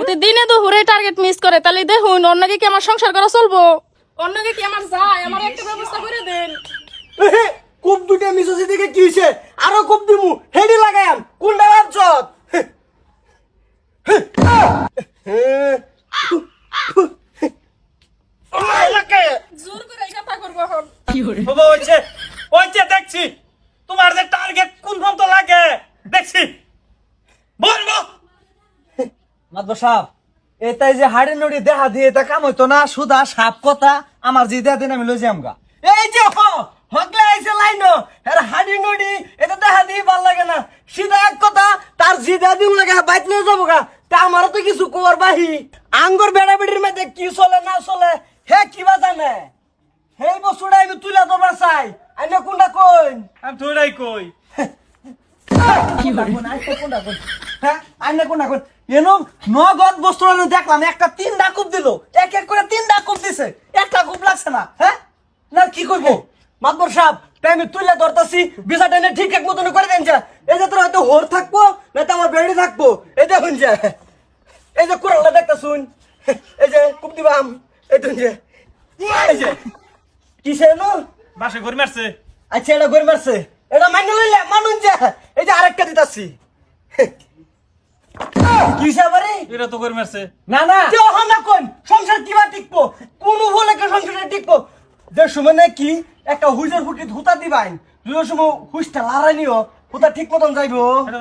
ওতে দিনে তো হুরে টার্গেট মিস করে তাহলে দেখুন অন্যকে কি আমার সংসার করা চলবো? অন্যকে কি আমার যায়? আমার একটা ব্যবস্থা করে দেন। কূপ দুটা মিশেছে দেখে কি হয়েছে? আরও কূপ দিমু। হেডি লাগায়াম কোনটা ভাবছত জোর করে এই কথা করব এখন। বাবা হয়েছে। হয়েছে দেখছি। তোমার যে টার্গেট কোন পর্যন্ত লাগে? দেখছি। মাদব সাপ এটাই যে হাড়ি নড়ি দেখা দিয়ে এটা কাম হইতো না সুদা সাপ কথা আমার যে দেয়া দিন আমি লই যাম গা। এই যে হকলে আইছে লাইন এর হাডি নডি এটা দেখা দিয়ে ভালো লাগে না। সিধা এক কথা তার জিদা দিন লাগে বাইক নিয়ে যাব গা। তা আমারও তো কিছু কর বাহি। আঙ্গুর বেড়া বেড়ির মধ্যে কি চলে না চলে হে কিবা জানে? সেই বস্তুটা আমি তুলে তোমার চাই। আইনে কোনটা কইন? আমি তোরাই কই হ্যাঁ আইনা কোন কোন এনো নগদ বস্তু দেখলাম একটা তিন ডাকুপ দিল এক এক করে তিন ডাকুপ দিছে একটা কুপ লাগছে না হ্যাঁ না কি করব মাতবর সাহেব তাই আমি তুলে ধরতাছি বিষয়টা এনে ঠিক এক মতন করে দেন যা এই যে তোর হয়তো হোর থাকব না তো আমার বেড়ি থাকব এই দেখুন যে এই যে কোরআনটা দেখতা শুন এই যে কুপ দিবাম এই দেখুন যে এই যে কিসে নো বাসে ঘুরে মারছে। আচ্ছা এটা গড় মারছে। এটা মাইনে লইলে মানুন যে এই যে আরেকটা দিতাছি। কিসে আবারে এরা তো ঘুরে মারছে। না না। কেউ হানা কোন। সংসার কিবা টিকবো? কোন বলে কে সংসারে টিকবো। যে সময় নাকি একটা হুইজের ফুটি হুতা দিবাইন যে সময় হুইসটা লড়াই নিও হুতা ঠিক মতন যাইবো। এটা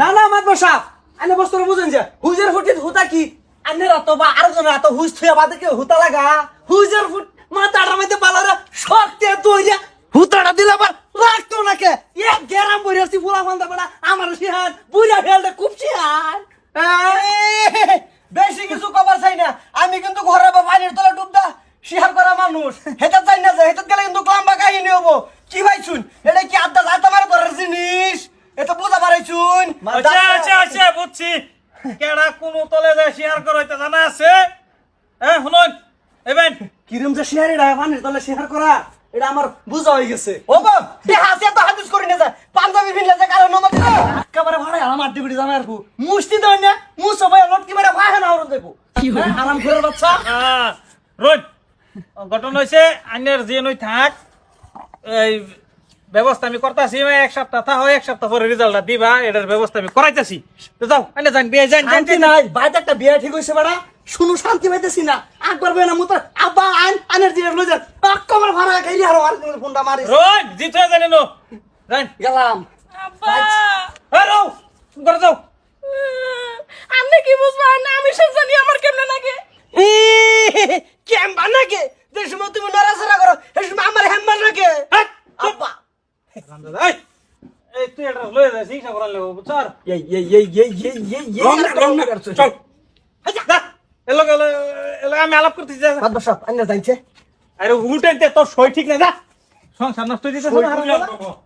না না মাদব সাপ। আইনা বস্তু বুঝেন যে হুজের ফুটি হুতা কি? আইনের রাত বা আরও জন রাত হুজ থুয়া বাদে হুতা লাগা? হুজের ফুট মাথাটা মধ্যে পালারে শক্তি তুইয়া হুতাটা দিলে আবার রাখতো না কে এক গেরাম বইরাছি ফুলা ফান্দা বড়া আমার সিহান বুইরা ফেলতে খুব সিহান বেশি কিছু কবার চাই না। আমি কিন্তু ঘরে বা পানির তলে ডুবদা শিহার করা মানুষ। হেটা চাই না যে হেটাত গেলে কিন্তু লম্বা কাহিনী হব। কি ভাইছুন এটা কি আড্ডা যাইতে মারে ধরার জিনিস? এটা বুঝা পারাইছুন আচ্ছা আচ্ছা আচ্ছা বুঝছি। কেডা কোন তলে যায় শেয়ার করাইতে জানা আছে? হ্যাঁ শুনুন। এবেন। কিরম যে শেয়ার এটা পানির তলে শেয়ার করা? এটা আমার বুঝা হয়ে গেছে। ও বাপ দে হাসিয়া তো হাদিস করি না যা পাঞ্জাবি ভিনলে যে কারও নমক একেবারে ভাড়া আমার ডিবিটি জামাই আর মুষ্টি দেয় না মুস সবাই লটকি মেরে ভাই না ওরন দেবো। হ্যাঁ, আরাম করে বাচ্চা। রোজ। ঘটনা হয়েছে আইনের যে নই থাক। এই ব্যবস্থা আমি করতেছি এক সপ্তাহ থাক এক সপ্তাহ পরে রেজাল্টটা দিবা এটার ব্যবস্থা আমি করাইতেছি। তো যাও আইনে যান বিয়ে যান যান, নাই বাইরে একটা বিয়ে ঠিক হয়েছে বেড়া। শুনু শান্তি পাইতেছি না। আকবার বেনা মুতার আব্বা আইন আনের দিয়ে লই যান আক্কাবার ভাড়া খাইলি আর আর ফোনটা মারিস রোজ জিত হয়ে জানি নো যান গেলাম আব্বা হ্যাঁ রো করে যাও আপনি কি বুঝবেন না আমি সব জানি আমার কেমনে লাগে কেমবা নাকি যে সময় তুমি নড়াচড়া করো সেই সময় আমার হেম্বার নাকি। আব্বা এই, এই তুই এটা লয়ে যাস হিসাব করার লাগবো বুঝছর এই এই এই এই এই এই চল যা এলো এলো এলো আমি আলাপ করতে চাই বাদ জানছে আরে উল্টে তোর সই ঠিক না যা। সংসার নষ্ট হয়ে।